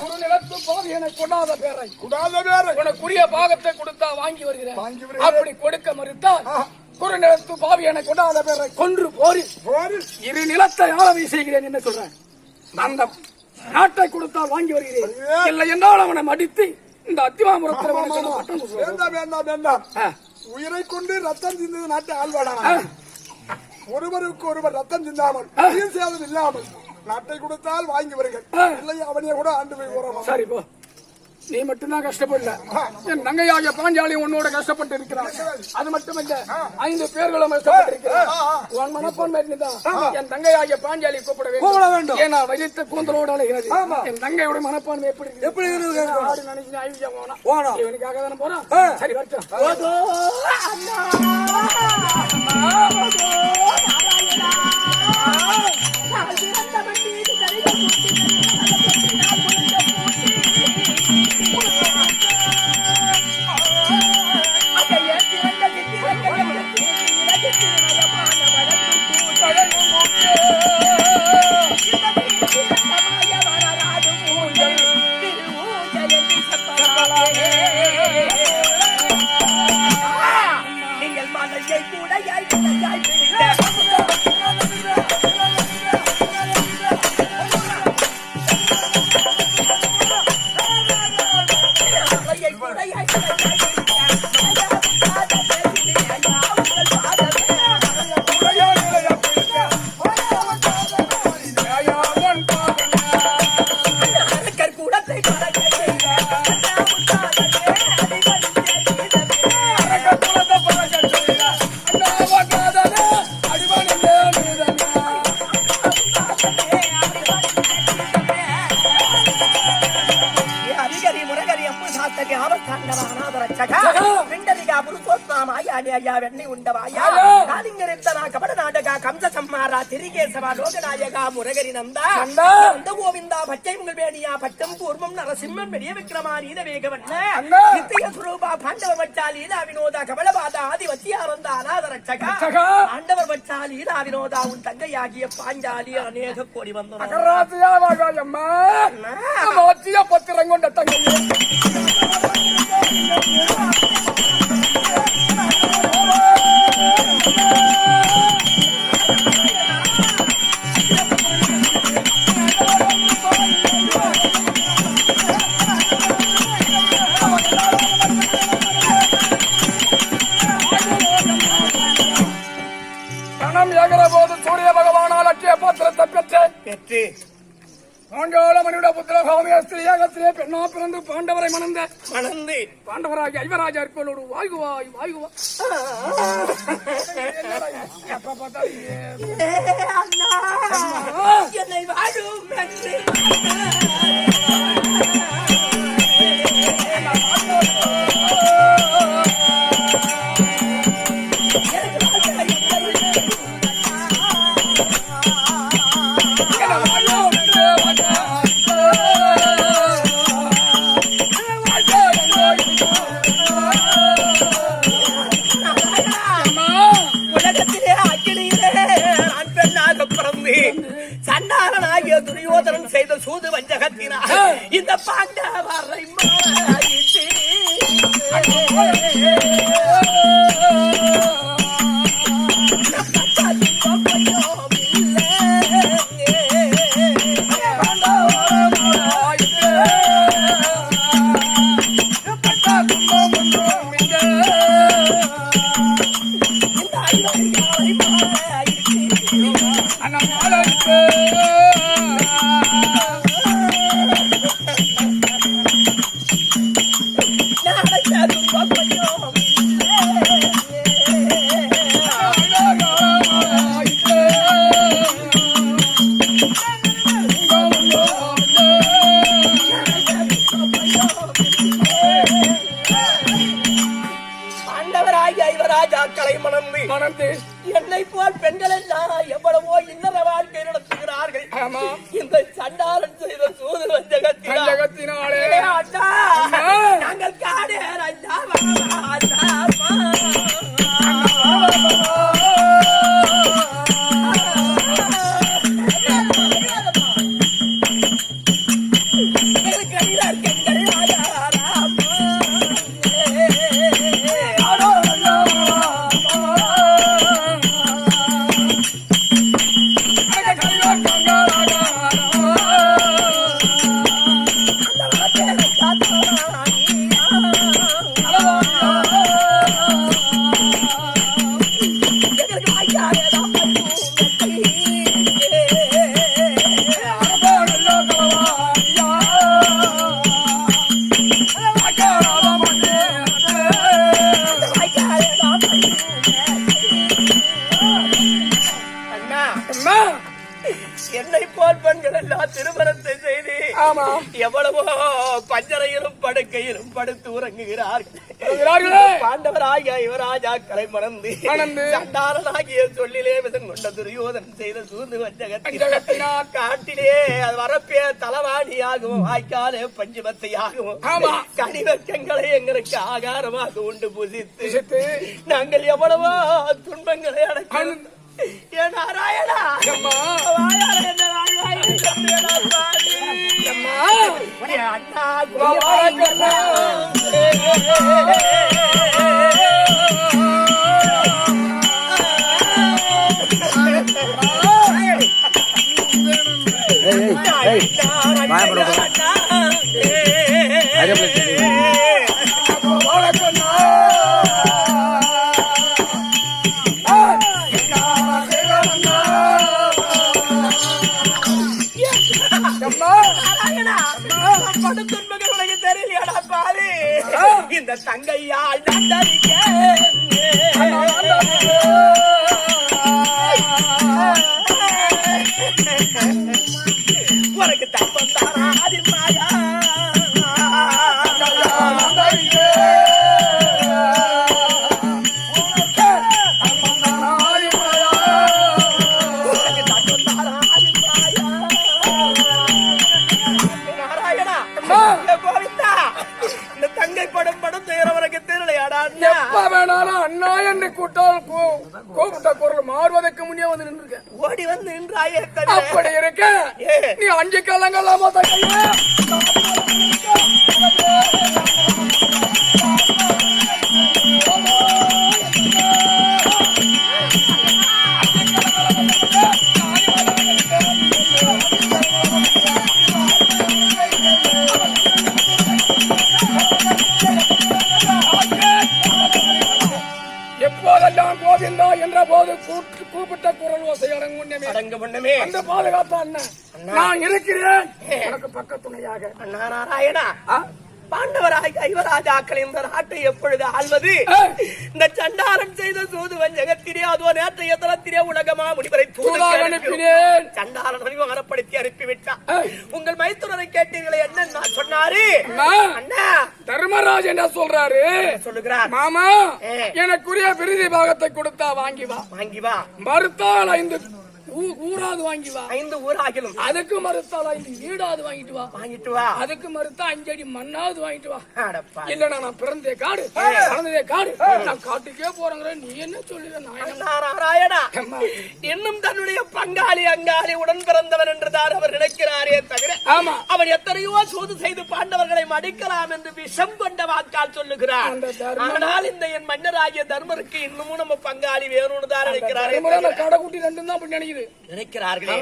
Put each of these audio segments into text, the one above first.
குறுநிலத்து பாவியனை கொடாத பேரை. கூடாத பேரை. உனக்குரிய பாகத்தை கொடுத்தா வாங்கி வருகிறேன். அப்படி கொடுக்க மறுத்தால். குறுநிலத்து பாவியனை கொடாத பேரை கொன்று போரி. இரு நிலத்தை ஆளவை செய்கிறேன் என்ன சொல்றேன். அந்த நாட்டை கொடுத்தால் வாங்கி வருகிறேன். இல்லை என்றால் அவனை மடித்து இந்த அத்திவாமுரத்தில். உயிரை கொண்டு ரத்தம் சிந்தது நாட்டை ஆழ்வாடா. ஒருவருக்கு ஒருவர் ரத்தம் சிந்தாமல் சேதம் இல்லாமல். நாட்டை கொடுத்தால் வாங்கி வருங்கள். இல்லை அவனையே கூட ஆண்டு போய் உறவும் சரி போ. நீ மட்டும்தான் கஷ்டப்படல. என் தங்கையாகிய பாஞ்சாலி உன்னோட கஷ்டப்பட்டு இருக்கிறார் அது மட்டுமல்ல ஐந்து பேர்களும் கஷ்டப்பட்டு இருக்கிறார் உன் மனப்பான்மை இருந்தா என் தங்கையாகிய பாஞ்சாலி கூப்பிட கூப்பிட வேண்டும். ஏன்னா வலித்த கூந்தலோட அலைகிறது. என் தங்கையோட மனப்பான்மை எப்படி இருக்கு? எப்படி நினைச்சு. இவனுக்காக தானே போறான். சரி வரட்டும். వెన్ని ఉండవాయా కాలింగరెత్తనా కపట నాటక కంస సంహార తిరిగేశవ లోకనాయక మురగరి నంద గోవింద பச்சைமுகல் வேணியா பட்டம் கூர்மம் நரசிம்மம் பெரிய விக்ரமா நீத வேகவண்ண நித்திய சுரூபா பாண்டவ பட்சா லீலா வினோதா கமலபாதா ஆதி வத்தியானந்த அநாத ரட்சகா ஆண்டவர் பட்சா லீலா வினோதா உன் தங்கையாகிய பாஞ்சாலி அநேக கோடி வந்தோம் அகராஜியா வாகாயம்மா பத்திரம் கொண்ட தங்கையே கணம் ஏகிற போது சூரிய பகவானால் அற்றிய பாத்திரத்தை பெற்றேன் பெற்று பாண்டாள மணியோட புத்திர சுவாமி ஸ்திரீயாகத்திலே பெண்ணா பிறந்து பாண்டவரை மணந்த மணந்து பாண்டவராகி ஐவராஜா அண்ணா என்னை வாழும் உலகத்திலே அக்கினியிலே நான் பெண்ணாக பிறந்து துரியோதனன் செய்த சூது வஞ்சகத்தினால் இந்த பாண்டவரை மாயிற்று. இந்த சண்டாளன் செய்த சூது வஞ்சகத்தினாலே எவ்வளவோ பஞ்சரையிலும் படுக்கையிலும் படுத்து உறங்குகிறார்கள். பாண்டவராகிய யுவராஜாக்களை மறந்து மறந்து. சண்டாளனாகிய சொல்லிலே விதம் கொண்ட துரியோதன் செய்த சூது வஞ்சகத்தினால் வஞ்சகத்தினால் காட்டிலே அது வரப்பே தலவாணியாகவும் வாய்க்காலே பஞ்சுமத்தையாகவும் ஆமா. கனிவக்கங்களை எங்களுக்கு ஆகாரமாக உண்டு புசித்து. நாங்கள் எவ்வளவோ துன்பங்களை அடைக்கிறோம் ஏ நாராயணா அம்மா. வாயால என்ன வாழ்வாய் அண்ணா உனக்கு தப்பம் தாராதி மாயா. வேணாலும் அண்ணா என்று கூட்டால் கூப்பிட்ட குரல் மாறுவதற்கு முன்னே வந்து நின்றுருக்க. ஓடி வந்து நின்றாயே அப்படி இருக்க. நீ அஞ்சு காலங்களாம தங்கையா. அண்ணன் நான் இருக்கிறேன். உனக்கு பக்கத்துணையாக அண்ணா நாராயணா பாண்டவராய் ஐவராஜாக்கள் இந்த நாட்டை எப்பொழுது ஆள்வது. இந்த சண்டாளன் செய்த சூது வஞ்சகத்திலே அதோ நேற்றைய தளத்திலே உலகமா முடிவரை சண்டாளன் அறிமுகப்படுத்தி அனுப்பிவிட்டான். உங்கள் மைத்துனரை கேட்டீர்களே என்ன நான் சொன்னாரு. அண்ணா, அண்ணா. தர்மராஜ் என்ன சொல்றாரு? சொல்லுகிறார்? மாமா. எனக்குரிய விருதி பாகத்தை கொடுத்தா வாங்கி வா. வாங்கி வா. மறுத்தால் ஐந்து ஊராது வாங்கி வா. ஐந்து ஊராகிலும் அதுக்கு மறுத்தால் ஐந்து வீடாது வாங்கிட்டு வா. வாங்கிட்டு வா. அதுக்கு மறுத்தா அஞ்சடி மண்ணாவது வாங்கிட்டு வா. இல்லனா நான் பிறந்தே காடு வளர்ந்ததே காடு. நான் காட்டுக்கே போறேங்கிற நீ என்ன சொல்லுவ நான் என்ன அண்ணா நாராயணா அம்மா. இன்னும் தன்னுடைய பங்காளி அங்காளி உடன் பிறந்தவன் என்றுதான் அவர் நினைக்கிறாரே தவிர ஆமா. அவன் எத்தனையோ சூது செய்து பாண்டவர்களை மடிக்கலாம் என்று விஷம் கொண்ட வாக்கால் சொல்லுகிறார். ஆனால் இந்த என் மன்னராகிய தர்மருக்கு இன்னமும் நம்ம பங்காளி வேணும்னு தான் நினைக்கிறாரே கடை குட்டி ரெண்டும் தான் அப்படி நினைக்கிறார்களே.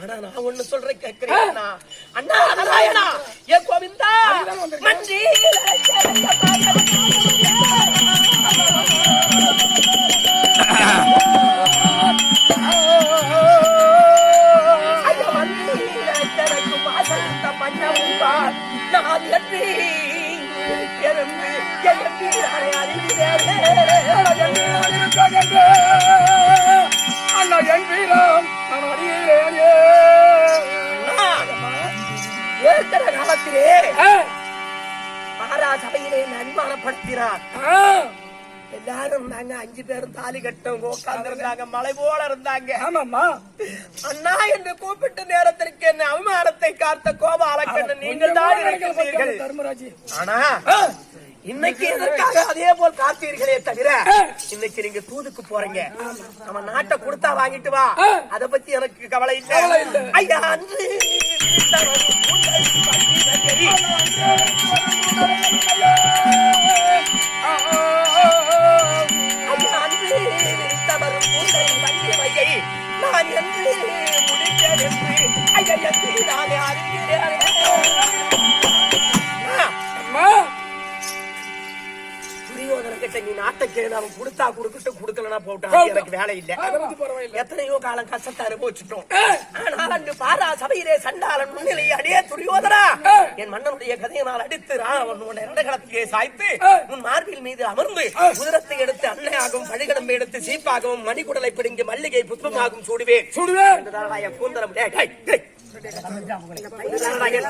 ஆனா நான் ஒண்ணு சொல்றேன் கேட்கிறேன் அண்ணா. அண்ணா ஏ கோவிந்தா. மன்றி காலத்திலே ஆ, மகாரா சபையிலே நன்மானப்படுத்தினார் எல்லாரும் இருந்தாங்க அஞ்சு பேரும் தாலி கட்டவங்க உட்கார்ந்து இருந்தாங்க மலை போல இருந்தாங்க. ஆமாம்மா. அண்ணா என்று கூப்பிட்ட நேரத்திற்கு என்ன அவமானத்தை காத்த கோபாலக்கண்ணன் நீங்கள் தான் ஆனா இன்னைக்கு எதற்காக அதே போல் காத்தீர்களே தவிர இன்னைக்கு நீங்க தூதுக்கு போறீங்க. நம்ம நாட்டை கொடுத்தா வாங்கிட்டு வா. அத பத்தி எனக்கு கவலை இல்ல. ஐயா அன்று தனது புகழ் பண்டிதரை நாட்டை அவன் கொடுத்தா கொடுக்கட்டும் கொடுக்கலனா போட்டான். எனக்கு வேலை இல்ல. எத்தனையோ காலம் கஷ்டத்தை அனுபவிச்சுட்டோம். ஆனால் பாரா சபையிலே சண்டாளன் முன்னிலை அடியே துரியோதனா. என் மன்னனுடைய கதையை நான் அடித்து அவன் உன் இரண்டு களத்திலே சாய்த்து உன் மார்பில் மீது அமர்ந்து உதிரத்தை எடுத்து அன்னையாகவும் பழிகடம்பை எடுத்து சீப்பாகவும் மணிக்குடலை பிடுங்கி மல்லிகை புஷ்பமாகவும் சூடுவேன். சுடுவேன். கூந்தலம்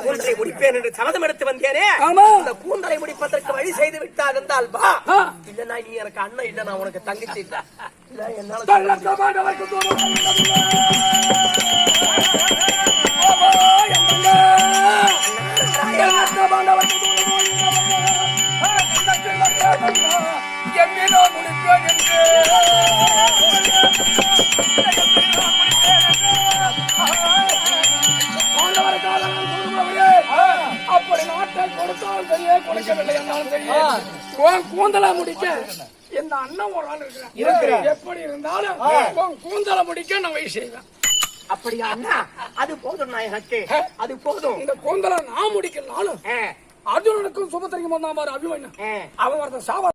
கூந்தலை முடிப்பேன் என்று சபதம் எடுத்து வந்தேனே. அந்த கூந்தலை முடிப்பதற்கு வழி செய்து விட்டால் இருந்தால் வா. இல்லனா நீ எனக்கு அண்ணன் இல்ல நான் உனக்கு தங்கச்சி இல்ல என்னால தள்ளக்கமாண்டவர்க்கு தூரம் அப்படி நாட்டை கொடுத்தாலும் சரியே கொடுக்கவில்லை என்றாலும் சரியே. உன் கூந்தலை முடிக்க இந்த அண்ணன் ஒரு ஆள் இருக்கிறான். எப்படி இருந்தாலும் உன் கூந்தலை முடிக்க நான் வழி செய்வேன். அப்படியா அண்ணா? அது போதும் நான் எனக்கு அது போதும். இந்த கூந்தலை நான் முடிக்கலனாலும் அர்ஜுனனுக்கும் சுபத்திரிக்கும் வந்தான் பாரு அபிமன்யு. அவன் ஒருத்தன் சாவ